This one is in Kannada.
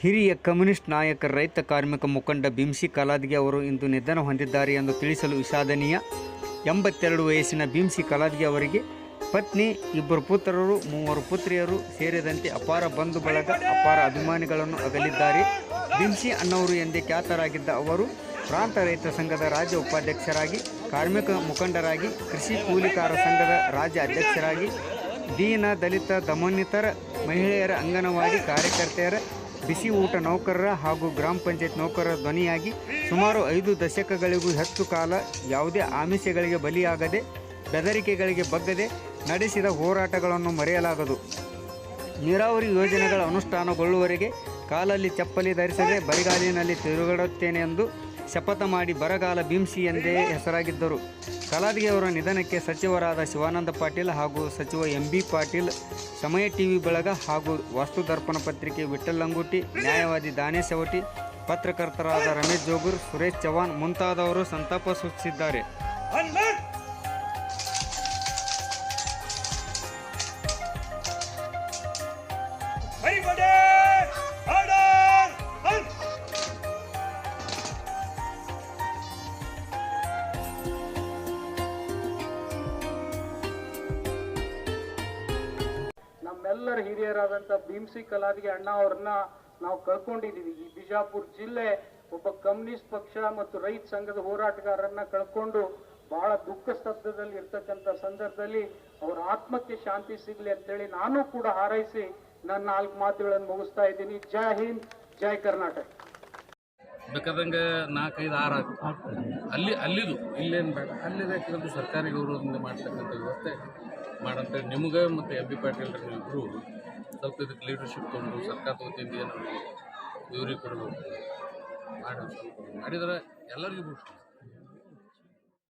ಹಿರಿಯ ಕಮ್ಯುನಿಸ್ಟ್ ನಾಯಕ, ರೈತ ಕಾರ್ಮಿಕ ಮುಖಂಡ ಭೀಮ್ಸಿ ಕಲಾದ್ಗೆ ಅವರು ಇಂದು ನಿಧನ ಹೊಂದಿದ್ದಾರೆ ಎಂದು ತಿಳಿಸಲು ವಿಷಾದನೀಯ. ಎಂಬತ್ತೆರಡು ವಯಸ್ಸಿನ ಭೀಮ್ಸಿ ಕಲಾದ್ಗೆ ಅವರಿಗೆ ಪತ್ನಿ, ಇಬ್ಬರು ಪುತ್ರರು, ಮೂವರು ಪುತ್ರಿಯರು ಸೇರಿದಂತೆ ಅಪಾರ ಬಂಧು ಬಳಗ ಅಪಾರ ಅಭಿಮಾನಿಗಳನ್ನು ಅಗಲಿದ್ದಾರೆ. ಭೀಮ್ಸಿ ಅಣ್ಣವರು ಎಂದೇ ಖ್ಯಾತರಾಗಿದ್ದ ಅವರು ಪ್ರಾಂತ ರೈತ ಸಂಘದ ರಾಜ್ಯ ಉಪಾಧ್ಯಕ್ಷರಾಗಿ, ಕಾರ್ಮಿಕ ಮುಖಂಡರಾಗಿ, ಕೃಷಿ ಕೂಲಿಕಾರ ಸಂಘದ ರಾಜ್ಯ ಅಧ್ಯಕ್ಷರಾಗಿ, ದೀನ ದಲಿತ ದಮನಿತರ ಮಹಿಳೆಯರ ಅಂಗನವಾಡಿ ಕಾರ್ಯಕರ್ತೆಯರ ಬಿಸಿ ಊಟ ನೌಕರರ ಹಾಗೂ ಗ್ರಾಮ ಪಂಚಾಯತ್ ನೌಕರರ ಧ್ವನಿಯಾಗಿ ಸುಮಾರು ಐದು ದಶಕಗಳಿಗೂ ಹೆಚ್ಚು ಕಾಲ ಯಾವುದೇ ಆಮಿಷಗಳಿಗೆ ಬಲಿಯಾಗದೆ, ಬೆದರಿಕೆಗಳಿಗೆ ಬಗ್ಗದೆ ನಡೆಸಿದ ಹೋರಾಟಗಳನ್ನು ಮರೆಯಲಾಗದು. ನೀರಾವರಿ ಯೋಜನೆಗಳ ಅನುಷ್ಠಾನಗೊಳ್ಳುವವರೆಗೆ ಕಾಲಲ್ಲಿ ಚಪ್ಪಲಿ ಧರಿಸದೆ ಬರಿಗಾಲಿನಲ್ಲಿ ತಿರುಗಾಡುತ್ತೇನೆ ಎಂದು ಶಪಥ ಮಾಡಿ ಬರಗಾಲ ಭೀಮ್ಸಿ ಎಂದೇ ಹೆಸರಾಗಿದ್ದರು. ಕಲಾದಿಗೆಯವರ ನಿಧನಕ್ಕೆ ಸಚಿವರಾದ ಶಿವಾನಂದ ಪಾಟೀಲ್ ಹಾಗೂ ಸಚಿವ ಎಂ ಬಿ ಪಾಟೀಲ್, ಸಮಯ ಟಿವಿ ಬಳಗ ಹಾಗೂ ವಾಸ್ತು ದರ್ಪಣ ಪತ್ರಿಕೆ ವಿಠಲ್ ಲಂಗುಟಿ, ನ್ಯಾಯವಾದಿ ದಾನೇಶ್ ಅವಟಿ, ಪತ್ರಕರ್ತರಾದ ರಮೇಶ್ ಜೋಗೂರ್, ಸುರೇಶ್ ಚವಾನ್ ಮುಂತಾದವರು ಸಂತಾಪ ಸೂಚಿಸಿದ್ದಾರೆ. ನಮ್ಮೆಲ್ಲರ ಹಿರಿಯರಾದಂಥ ಭೀಮ್ಸಿ ಕಲಾದಿಗೆ ಅಣ್ಣ ಅವ್ರನ್ನ ನಾವು ಕಳ್ಕೊಂಡಿದೀವಿ. ಈ ಬಿಜಾಪುರ ಜಿಲ್ಲೆ ಒಬ್ಬ ಕಮ್ಯುನಿಸ್ಟ್ ಪಕ್ಷ ಮತ್ತು ರೈತ ಸಂಘದ ಹೋರಾಟಗಾರರನ್ನ ಕಳ್ಕೊಂಡು ಬಹಳ ದುಃಖ ಸ್ತಬ್ಧದಲ್ಲಿ ಇರ್ತಕ್ಕಂಥ ಸಂದರ್ಭದಲ್ಲಿ ಅವರ ಆತ್ಮಕ್ಕೆ ಶಾಂತಿ ಸಿಗ್ಲಿ ಅಂತೇಳಿ ನಾನು ಕೂಡ ಹಾರೈಸಿ ನನ್ನ ನಾಲ್ಕು ಮಾತುಗಳನ್ನು ಮುಗಿಸ್ತಾ ಇದ್ದೀನಿ. ಜೈ ಹಿಂದ್, ಜೈ ಕರ್ನಾಟಕ. ಬೇಕಾದಂಗೆ ನಾಲ್ಕೈದು ಆರು ಅಲ್ಲಿ ಅಲ್ಲಿದು, ಇಲ್ಲೇನು ಬೇಡ. ಅಲ್ಲಿದೆ ಕೆಲವು ಸರ್ಕಾರಿ ಗೌರವದಿಂದ ಮಾಡ್ತಕ್ಕಂಥ ವ್ಯವಸ್ಥೆ. ಮಾಡಂತೇಳಿ ನಿಮಗೆ ಮತ್ತು ಎಂ ಬಿ ಪಾಟೀಲ್ ಇಬ್ಬರು ಸ್ವಲ್ಪ ಇದಕ್ಕೆ ಲೀಡರ್ಶಿಪ್ ತೊಗೊಂಡು ಸರ್ಕಾರದ ವತಿಯಿಂದ ಏನು ಇವ್ರಿಗೆ ಕೊಡಬೇಕು. ಮಾಡಿ ಮಾಡಿದ್ರೆ ಎಲ್ಲರಿಗೂ